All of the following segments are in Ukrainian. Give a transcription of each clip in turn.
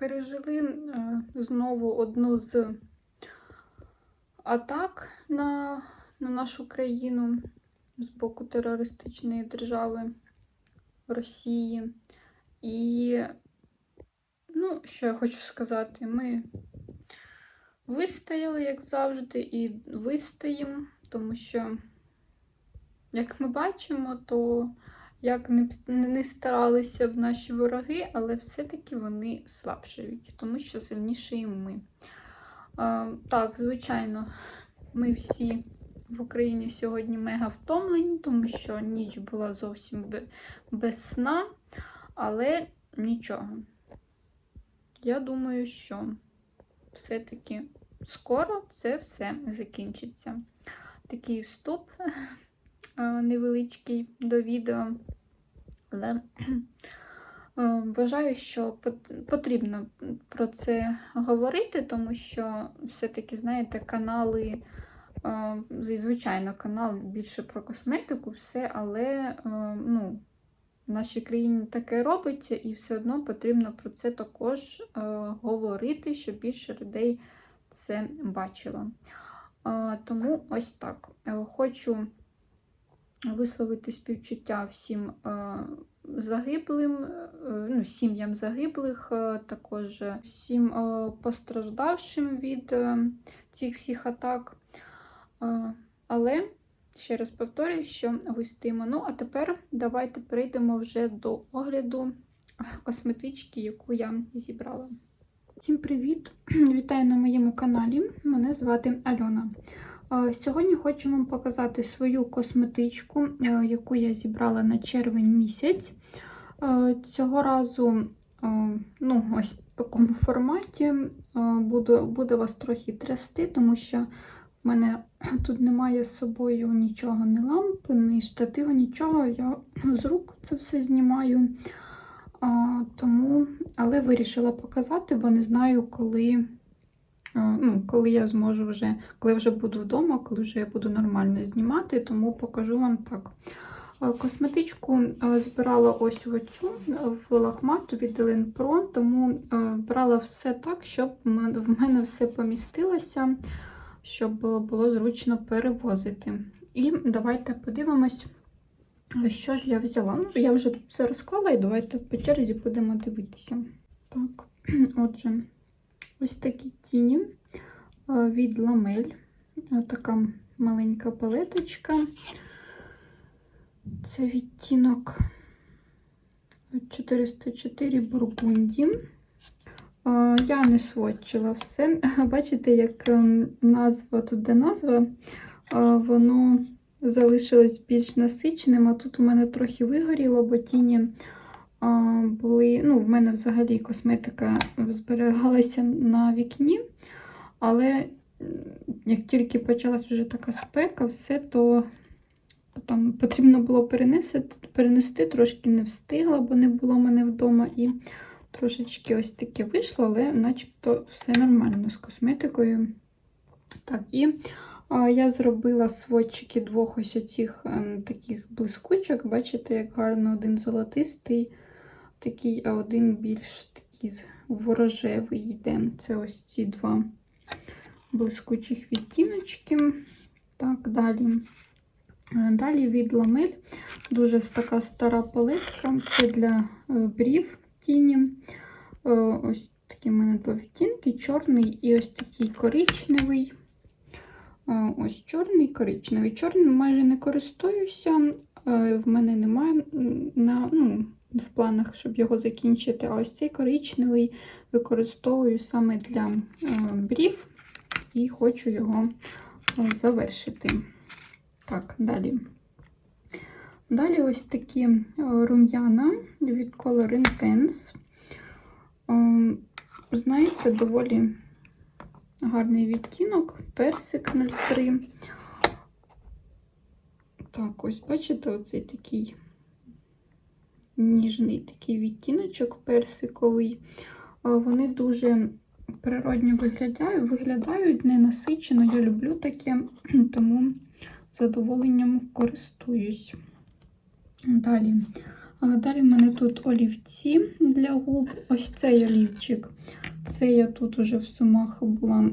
пережили е, знову одну з атак на, на нашу країну з боку терористичної держави Росії. І, ну, що я хочу сказати, ми вистояли, як завжди, і вистоїмо, тому що, як ми бачимо, то як не, не старалися б наші вороги, але все-таки вони слабшають, тому що сильніші ми. А, так, звичайно, ми всі в Україні сьогодні мега втомлені, тому що ніч була зовсім без сна, але нічого. Я думаю, що все-таки скоро це все закінчиться. Такий вступ невеличкий до відео. Але е, вважаю, що потрібно про це говорити, тому що все-таки, знаєте, канали, е, звичайно, канал більше про косметику, все, але е, ну, в нашій країні таке робиться, і все одно потрібно про це також е, говорити, щоб більше людей це бачило. Е, Тому ось так. Е, Хочу висловити співчуття всім е, загиблим, е, ну, сім'ям загиблих, е, також всім постраждавшим від цих всіх атак. Але ще раз повторюю, що вистоїмо. Ну, а тепер давайте перейдемо вже до огляду косметички, яку я зібрала. Всім привіт! Вітаю на моєму каналі. Мене звати Альона. Сьогодні хочу вам показати свою косметичку, е, яку я зібрала на червень місяць. Е, Цього разу, е, ну, ось в такому форматі, буду, буде вас трохи трясти, тому що в мене тут немає з собою нічого, ні лампи, ні штативу, нічого. Я з рук це все знімаю. Тому, але вирішила показати, бо не знаю, коли, ну, коли я зможу вже, коли вже буду вдома, коли вже я буду нормально знімати, тому покажу вам так. Косметичку збирала ось оцю в лахмату від Елен Pro, тому брала все так, щоб в мене все помістилося, щоб було зручно перевозити. І давайте подивимось. Що ж я взяла? Ну, я вже тут все розклала, і давайте по черзі будемо дивитися. Так, отже, ось такі тіні е, від ламель. Е, Така маленька палеточка. Це відтінок 404 бургунді. Е, Я не сводчила все. Бачите, як ем, назва, тут де назва, е, воно залишилось більш насиченим, а тут у мене трохи вигоріло, бо тіні були. Ну, в мене взагалі косметика зберігалася на вікні, але як тільки почалась вже така спека, все, то там потрібно було перенести, перенести, трошки не встигла, бо не було мене вдома. І трошечки ось таке вийшло, але начебто все нормально з косметикою. Так, і а, Я зробила сводчики двох ось оцих ем, таких блискучок. Бачите, як гарно один золотистий, такий, а один більш такий ворожевий йде. Це ось ці два блискучих відтіночки. Так, далі. Е, Далі від ламель. Дуже така стара палетка. Це для е, брів тіні. Е, Ось такі в мене два відтінки: чорний і ось такий коричневий. Ось чорний, коричневий. Чорним майже не користуюся. В мене немає на, ну, в планах, щоб його закінчити. А ось цей коричневий використовую саме для брів і хочу його е, завершити. Так, далі. Далі ось такі е, рум'яна від Color Intense. Е, Знаєте, доволі гарний відтінок, персик 03. Так, ось бачите, оцей такий ніжний такий відтіночок персиковий. Вони дуже природньо виглядають, виглядають ненасичено. Я люблю таке, тому задоволенням користуюсь. Далі далі в мене тут олівці для губ. Ось цей олівчик. Це я тут уже в сумах була,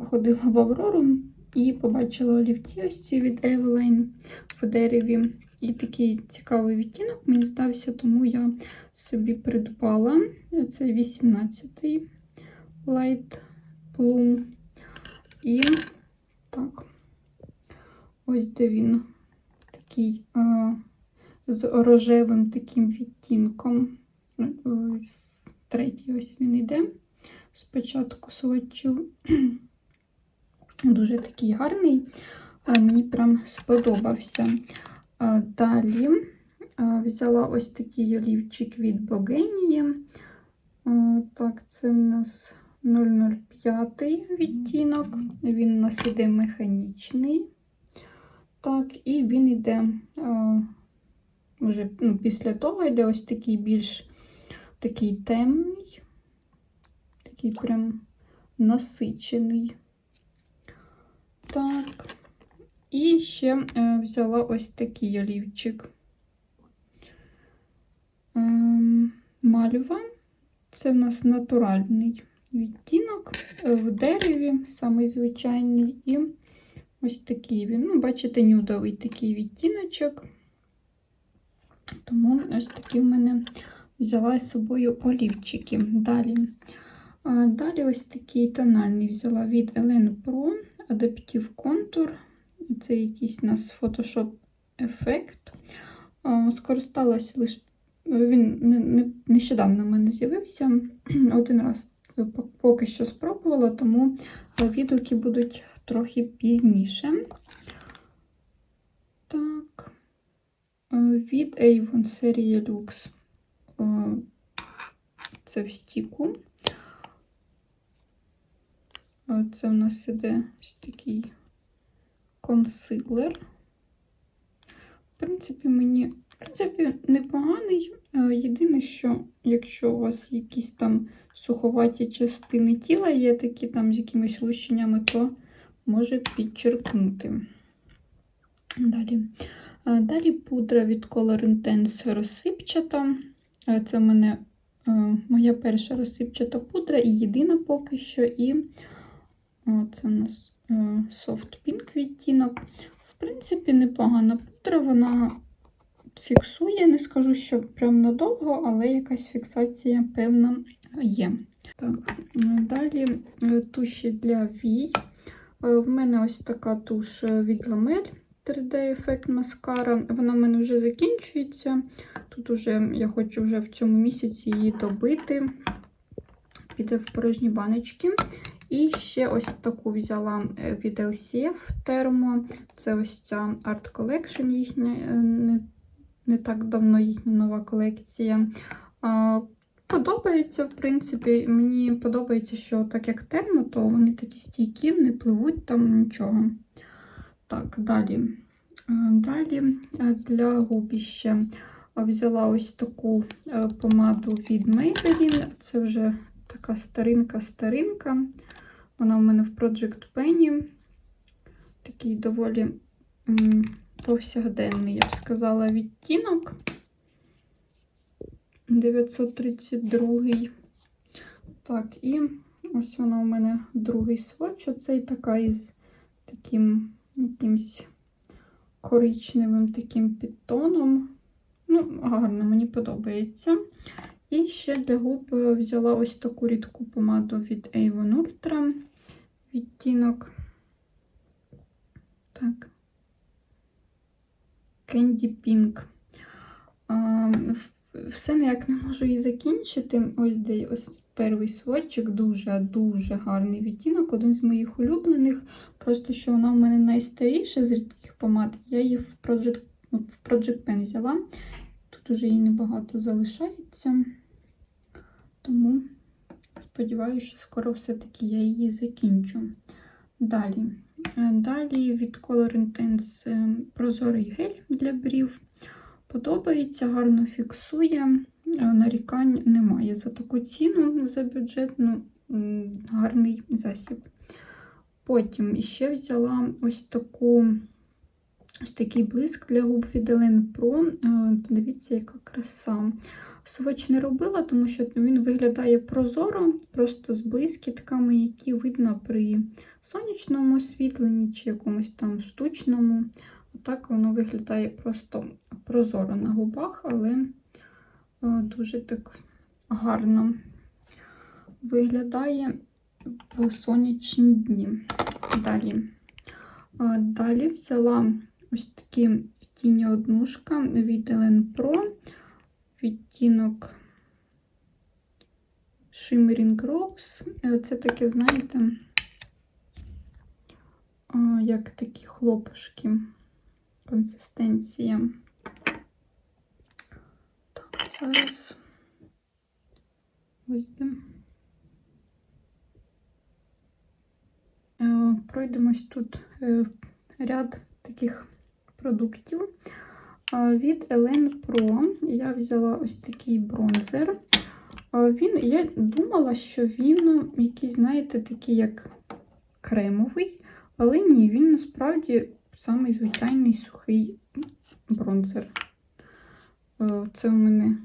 ходила в Аврору і побачила олівці ось ці від Eveline в дереві. І такий цікавий відтінок мені здався, тому я собі придбала. Це 18-й Light Bloom. І так, ось де він такий а, з рожевим таким відтінком. Е, Третій ось він йде. Спочатку сводчу. Дуже такий гарний, а мені прям сподобався. Далі взяла ось такий олівчик від Богенії. Так, це в нас 005 відтінок, він у нас іде механічний. Так, і він йде вже ну, після того йде ось такий більш такий темний, такий прям насичений. Так, і ще е, взяла ось такий олівчик. Е, мальва. Це в нас натуральний відтінок е, в дереві, самий звичайний, і ось такий він. Ну, бачите, нюдовий такий відтіночок. Тому ось такий в мене взяла з собою олівчики. Далі. Далі ось такий тональний взяла від Elen Pro Adaptive Contour. Це якийсь у нас Photoshop ефект. Скористалася лише, він нещодавно в мене з'явився. Один раз поки що спробувала, тому відгуки будуть трохи пізніше. Так, від Avon серії Lux. Це в стіку. Це в нас іде ось такий консилер. В принципі, мені, в принципі, непоганий. Єдине, що якщо у вас якісь там суховаті частини тіла є, такі там з якимись лущеннями, то може підчеркнути. Далі. Далі пудра від Color Intense розсипчата. Це в мене моя перша розсипчата пудра і єдина поки що. І це у нас Soft Pink відтінок. В принципі, непогана пудра, вона фіксує, не скажу, що прям надовго, але якась фіксація, певна, є. Так, Далі туші для вій. В мене ось така туш від Ламель 3D-ефект маскара. Вона в мене вже закінчується. Тут уже я хочу вже в цьому місяці її добити. Піде в порожні баночки. І ще ось таку взяла е, від LCF термо. Це ось ця Art Collection їхня, е, не, не так давно їхня нова колекція. Подобається, в принципі, мені подобається, що так як термо, то вони такі стійкі, не пливуть там нічого. Так, далі. Е, далі для губ ще взяла ось таку помаду від Maybelline. Це вже така старинка-старинка. Вона в мене в Project Penny. Такий доволі повсякденний, я б сказала, відтінок. 932. Так, і ось вона у мене другий сводч. Оцей така із таким якимсь коричневим таким підтоном. Ну, гарно, мені подобається. І ще для губ взяла ось таку рідку помаду від Avon Ultra відтінок. Так, Candy Pink. А, все ніяк не можу її закінчити. Ось де ось перший сводчик, дуже-дуже гарний відтінок, один з моїх улюблених. Просто що вона в мене найстаріша з рідких помад. Я її в Project, в Project Pen взяла. Тут уже її небагато залишається. Тому сподіваюся, що скоро все-таки я її закінчу. Далі е, Далі від Color Intense е, прозорий гель для брів. Подобається, гарно фіксує, е, нарікань немає. За таку ціну, за бюджетну гарний засіб. Потім ще взяла ось таку Ось такий блиск для губ від Elen Pro. Е, Подивіться, яка краса. Сводч не робила, тому що він виглядає прозоро, просто з блискітками, які видно при сонячному освітленні чи якомусь там штучному. Отак воно виглядає просто прозоро на губах, але е, дуже так гарно виглядає в сонячні дні. Далі. Е, Далі взяла ось такі тіні однушка від Elen Pro. Відтінок Shimmering Rose. Е, Це таке, знаєте, як такі хлопушки. Консистенція. Так, зараз ось де. Пройдемось тут е, ряд таких продуктів. Від Elen Pro я взяла ось такий бронзер. Він, я думала, що він якийсь, знаєте, такий як кремовий, але ні, він насправді самий звичайний сухий бронзер. Це у мене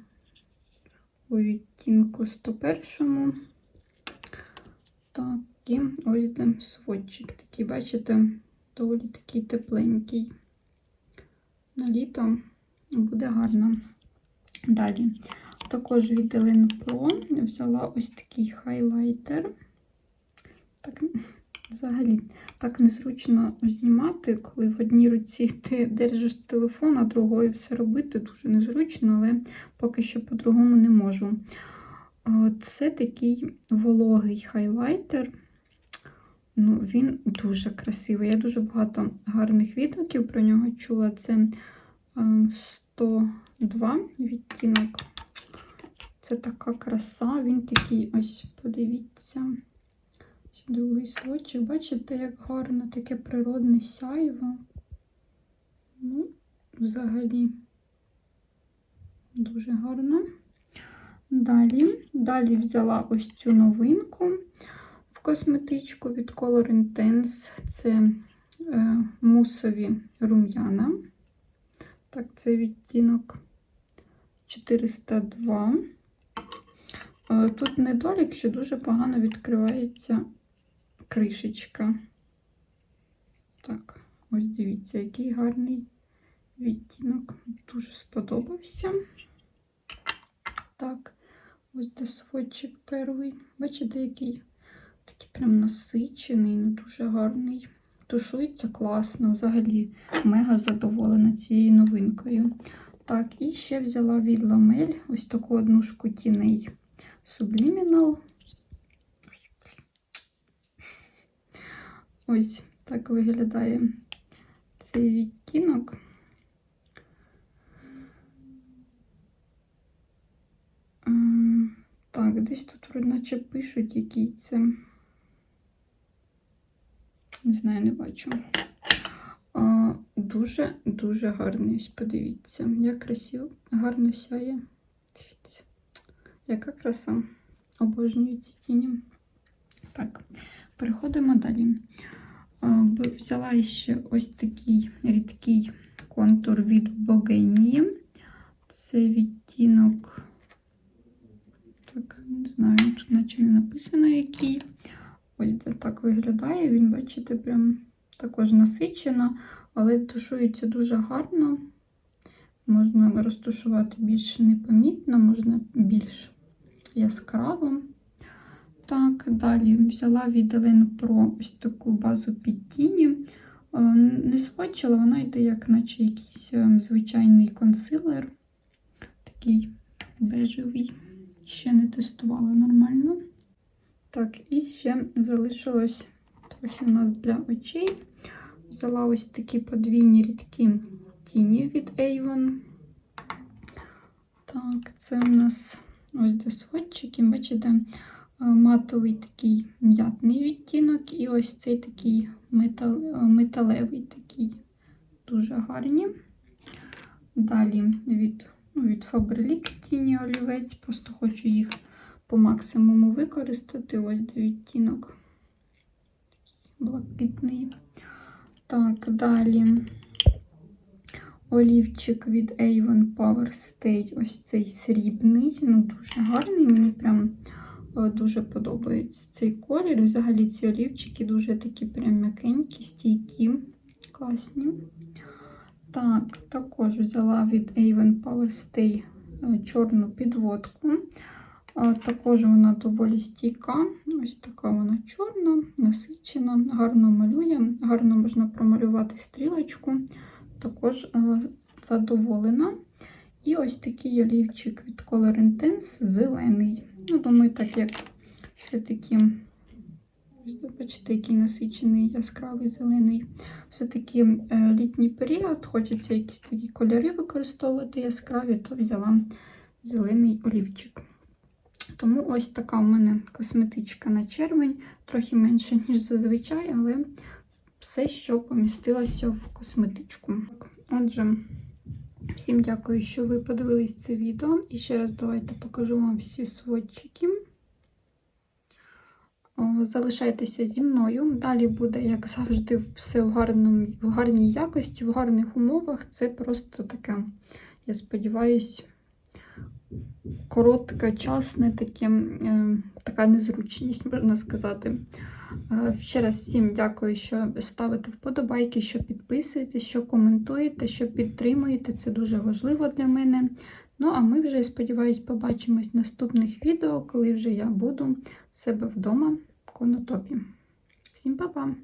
у відтінку 101. Так, і ось де сводчик такий, бачите, доволі такий тепленький. На літо буде гарно. Далі. Також від Elen Pro взяла ось такий хайлайтер. Так, взагалі, так незручно знімати, коли в одній руці ти держиш телефон, а другою все робити дуже незручно, але поки що по-другому не можу. Е, Це такий вологий хайлайтер. Ну, Він дуже красивий. Я дуже багато гарних відгуків про нього чула. Це е, 102 відтінок. Це така краса. Він такий, ось, подивіться. Ще Другий сводчик. Бачите, як гарно таке природне сяйво. Ну, взагалі, дуже гарно. Далі, далі взяла ось цю новинку косметичку від Color Intense. Це е, мусові рум'яна. Так, це відтінок 402. Е, Тут недолік, що дуже погано відкривається кришечка. Так, ось дивіться, який гарний відтінок. Дуже сподобався. Так, ось де сводчик перший. Бачите, який такий прям насичений, ну дуже гарний. Тушується класно, взагалі мега задоволена цією новинкою. Так, і ще взяла від Ламель ось таку однушку тіней Subliminal. Ось так виглядає цей відтінок. Так, десь тут наче пишуть, який це. Не знаю, не бачу. Дуже-дуже гарний. Подивіться, як красиво, гарно сяє. Дивіться, яка краса. Обожнюю ці тіні. Так, переходимо далі. Взяла ще ось такий рідкий контур від Богенії. Це відтінок. Так, не знаю, тут наче не написано який. Ось де так виглядає. Він, бачите, прям також насичено, але тушується дуже гарно. Можна розтушувати більш непомітно, можна більш яскраво. Так, далі взяла від Elen Pro ось таку базу під тіні. Е, Не сводчила, вона йде, як наче якийсь е, звичайний консилер. Такий бежевий. Ще не тестувала нормально. Так, і ще залишилось трохи у нас для очей. Взяла ось такі подвійні рідкі тіні від Avon. Так, це у нас ось де сводчики. Бачите, е, матовий такий м'ятний відтінок, і ось цей такий метал, е, металевий такий дуже гарні. Далі від, ну, від Faberlic тіні олівець, просто хочу їх по максимуму використати. Ось відтінок блакитний. Так, далі олівчик від Avon Power Stay. Ось цей срібний. Ну, дуже гарний. Мені прям е, дуже подобається цей колір. Взагалі ці олівчики дуже такі прям м'якенькі, стійкі, класні. Так, також взяла від Avon Power Stay е, чорну підводку. Також вона доволі стійка. Ось така вона чорна, насичена, гарно малює, гарно можна промалювати стрілочку. Також е, задоволена. І ось такий олівчик від Color Intense зелений. Ну, думаю, так як все-таки, бачите, який насичений яскравий зелений. Все-таки е, літній період, хочеться якісь такі кольори використовувати яскраві, то взяла зелений олівчик. Тому ось така у мене косметичка на червень, трохи менше, ніж зазвичай, але все, що помістилося в косметичку. Отже, всім дякую, що ви подивились це відео. І ще раз давайте покажу вам всі сводчики. Залишайтеся зі мною. Далі буде, як завжди, все в, гарному, в гарній якості, в гарних умовах. Це просто таке, я сподіваюся, короткочасне таке, е, така незручність, можна сказати. Е, Ще раз всім дякую, що ставите вподобайки, що підписуєтесь, що коментуєте, що підтримуєте. Це дуже важливо для мене. Ну, а ми вже, я сподіваюся, побачимось в наступних відео, коли вже я буду в себе вдома в конотопі. Всім па-па!